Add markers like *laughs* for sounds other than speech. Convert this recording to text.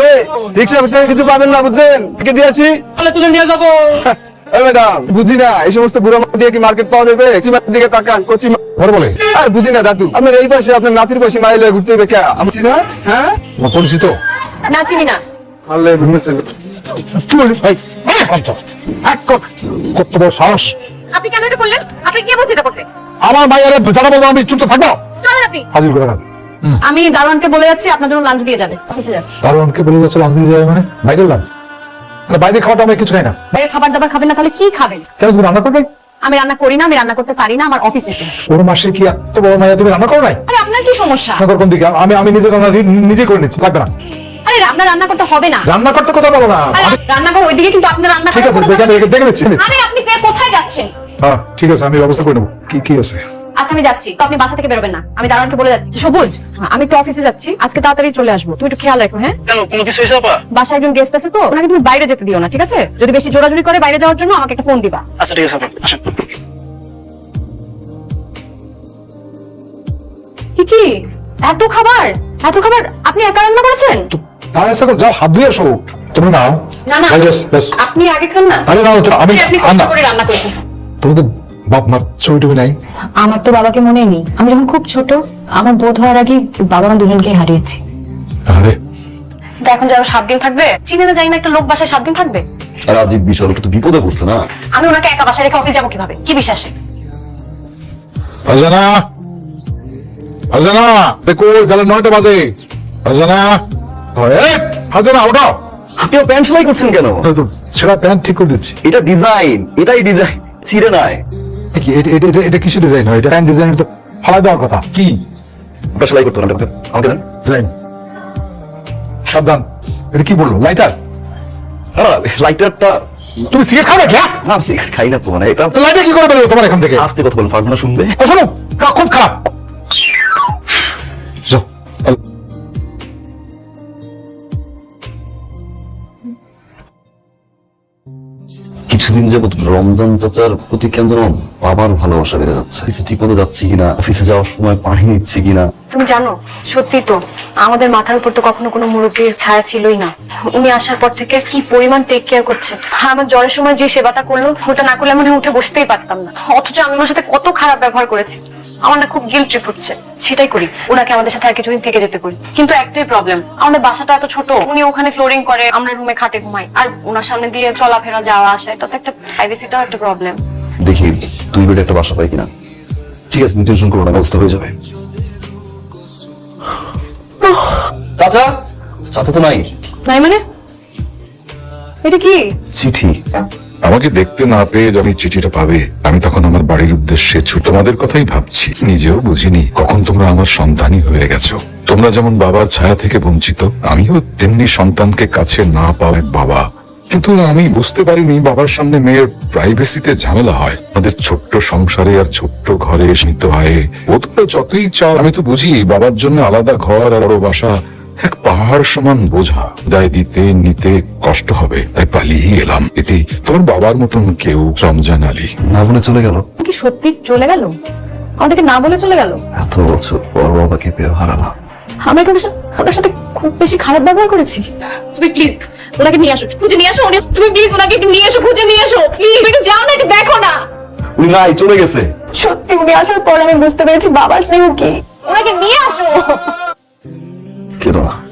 এই রিক্সা ফিক্সা কিছু পাবেন না বুঝছেন? কে দিয়ে আসি। তাহলে তুলে নিয়ে যাব। *laughs* এই ম্যাডাম বুঝি না এই সমস্ত বুড়ো দিয়ে কি মার্কেট পাওয়া যাবে? চিমার দিকে তাকান কচি ঘর বলে। আর বুঝি না দাদু। আপনার এই পাশে আপনার নাতির পাশে মাইলে ঘুরতে হবে কে? আমি চিনি হ্যাঁ? আমার পরিচিত? না চিনি না। আল্লাহ ঘুমেছে কি ভাই কত বড় সাহস। আপনি কেন এটা করলেন? আপনি কে বলছেন এটা করতে? আমার মায়ের জানা আমি চুপচাপ থাকব। চলেন আপনি। হাজির করে। আমি দারোয়ানকে বলে যাচ্ছি আপনার জন্য লাঞ্চ দিয়ে যাবে। অফিসে যাচ্ছি। দারোয়ানকে বলে যাচ্ছে লাঞ্চ দিয়ে যাবে মানে? বাইরের লাঞ্চ মানে বাইরে খাওয়াটা আমি কিছু খাই না। বাইরের খাবার দাবার খাবেন না তাহলে কি খাবেন? কেন তুমি রান্না করবে? আমি রান্না করি না আমি রান্না করতে পারি না আমার অফিস ওর মাসে কি এত বড় মাইয়া তুমি রান্না করো নাই? আরে আপনার কি সমস্যা? রান্না কর কোন দিকে? আমি আমি নিজে রান্না নিজে করে নিচ্ছি লাগবে না। আরে আপনার রান্না করতে হবে না। রান্না করতে কথা বলো না। আমি- রান্নাঘর ওইদিকে কিন্তু আপনার রান্না ঠিক আছে দেখে দেখে নিচ্ছি আরে আপনি কোথায় যাচ্ছেন? হ্যাঁ ঠিক আছে আমি ব্যবস্থা করে নেব। কি কি আছে? আচ্ছা আমি যাচ্ছি। তো আপনি বাসা থেকে বেরোবেন না। আমি দারোয়ানকে বলে যাচ্ছি। সবুজ? আমি একটু অফিসে যাচ্ছি। আজকে তাড়াতাড়ি চলে আসব। তুমি একটু খেয়াল রাখো হ্যাঁ? কেন? কোনো কিছু হয়েছে আপা? বাসায় একজন গেস্ট আছে তো ওনাকে তুমি বাইরে যেতে দিও না ঠিক আছে? যদি বেশি জোরাজুরি করে বাইরে যাওয়ার জন্য আমাকে একটা ফোন দিবা। আচ্ছা ঠিক আছে আপা। আসেন। কি? এত খাবার? এত খাবার আপনি একা রান্না করেছেন? তো তার এসে করো, যাও হাত ধুয়ে আসো তোমরা নাও। না না। আপনি আগে খান না। আরে না আমি আপনি করে রান্না করেছেন। তোমাদের বাপ মার ছবি নাই। আমার তো বাবাকে মনেই নেই। আমি যখন খুব ছোট আমার বোধ হওয়ার আগে বাবা মা দুজনকে হারিয়েছি। আরে। তো এখন যারা সাত দিন থাকবে চিনে না যাই না একটা লোক বাসায় সাত দিন থাকবে? আর আজীব বিষয় তো বিপদে পড়ছে না? আমি ওনাকে একা বাসায় রেখে অফিস যাব কীভাবে? কি বিশ্বাসে? ফারজানা! ফারজানা! দেখো গেল নয়টা বাজে। ফারজানা! ফারজানা আপনিও প্যান্ট সেলাই করছেন কেন? ওটা তো ছেঁড়া প্যান্ট ঠিক করে দিচ্ছি। এটা ডিজাইন এটাই ডিজাইন ছিঁড়ে নাই। এটা- কিসের ডিজাইন হয়? এটা ডিজাইন তো ফালাই দেওয়ার কথা। কি? ওটা সেলাই করতে পারেন আমাকে দেন। ডিজাইন সাবধান। এটা কি বলল? লাইটার হ্যাঁ লাইটারটা তুমি সিগারেট খাও না কি হ্যাঁ? না আমি cigarette খাই না তো মানে এটা লাইটার কি করে বেরোলো তোমার এখান থেকে? আস্তে কথা বলেন ফার্জনা শুনবে। ও, শোনো খুব খারাপ। যাও। কিছুদিন যাবৎ রমজান চাচার প্রতি কেন যেন বাবার ভালোবাসা বেড়ে যাচ্ছে। অফিসে ঠিক মতো যাচ্ছি কিনা, অফিসে যাওয়ার সময় পানি নিচ্ছি কিনা। তুমি জানো, সত্যি তো, আমাদের মাথার উপর তো কখনো কোনো মুরব্বীর ছায়া ছিলই না। উনি আসার পর থেকে কি পরিমাণ টেক কেয়ার করছে। আমার জ্বরের সময় যে সেবাটা করল, ওটা না করলে আমি উঠে বসতেই পারতাম না। অথচ আমি ওনার সাথে কত খারাপ ব্যবহার করেছি। আমার না খুব গিল ট্রিপ হচ্ছে সেটাই করি। ওনাকে আমাদের সাথে আর কিছুদিন থেকে যেতে করি। কিন্তু একটাই প্রবলেম আমাদের বাসাটা এত ছোট। উনি ওখানে ফ্লোরিং করে আমরা রুমে খাটে ঘুমাই। আর ওনার সামনে দিয়ে চলাফেরা যাওয়া আসা এটা তো একটা প্রাইভেসিটাও একটা প্রবলেম দেখি দুই বেডে একটা বাসা পাই কিনা? ঠিক আছে টেনশন করো না ব্যবস্থা হয়ে যাবে। চাচা? চাচা তো নাই? নাই মানে? এটা কি? চিঠি। আমাকে দেখতে না পেয়ে যখন চিঠিটা পাবে, আমি তখন আমার বাড়ির উদ্দেশ্যে তোমাদের কথাই ভাবছি। নিজেও বুঝিনি কখন তোমরা আমার সন্তানই হয়ে গেছো। তোমরা যেমন বাবার ছায়া থেকে বঞ্চিত, আমিও তেমনি সন্তানকে কাছে না পাওয়া এক বাবা। কিন্তু আমি বুঝতে পারিনি বাবার সামনে মেয়ের প্রাইভেসিতে ঝামেলা হয়। আমাদের ছোট্ট সংসারে আর ছোট্ট ঘরে স্মিত হয়। ও তোমরা যতই চাও, আমি তো বুঝি বাবার জন্য আলাদা ঘর আর বড় বাসা। এক পাহাড় সমান বোঝা। দায় দিতে নিতে কষ্ট হবে তাই পালিয়ে এলাম। এতে তোমার বাবার মতন কেউ রমজান আলী। না বলে চলে গেল? কি সত্যি চলে গেল? আমাদেরকে না বলে চলে গেল? এত বছর পর বাবাকে পেয়ে হারালাম। আমরা কি ওনার সাথে ওনার সাথে খুব বেশি খারাপ ব্যবহার করেছি। তুমি প্লিজ ওনাকে নিয়ে আসো খুঁজে নিয়ে আসো তুমি প্লিজ ওনাকে একটু নিয়ে এসো খুঁজে নিয়ে এসো। প্লিজ একটু যাও না একটু দেখো না। উনি নাই চলে গেছে। সত্যি উনি আসার পর আমি বুঝতে পেরেছি বাবার স্নেহ কি। ওনাকে নিয়ে আসো। কেন না